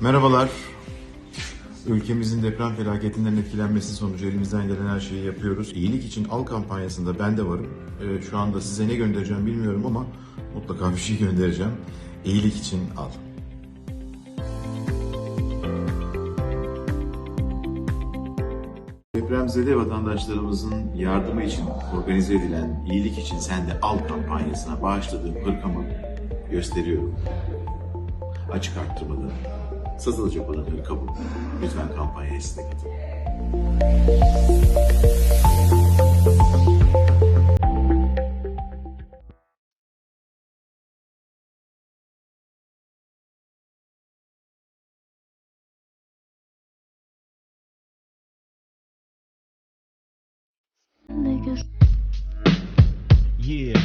Merhabalar. Ülkemizin deprem felaketinden etkilenmesi sonucu elimizden gelen her şeyi yapıyoruz. İyilik için al kampanyasında ben de varım. Ee, şu anda size ne göndereceğim bilmiyorum ama mutlaka bir şey göndereceğim. İyilik için al. Depremzede vatandaşlarımızın yardımı için organize edilen İyilik için Sen de Al kampanyasına bağışladığım hırkamı gösteriyorum. Açık arttırmalı satılacak olan hırka bu. Lütfen kampanyaya siz de katılın. Yeah.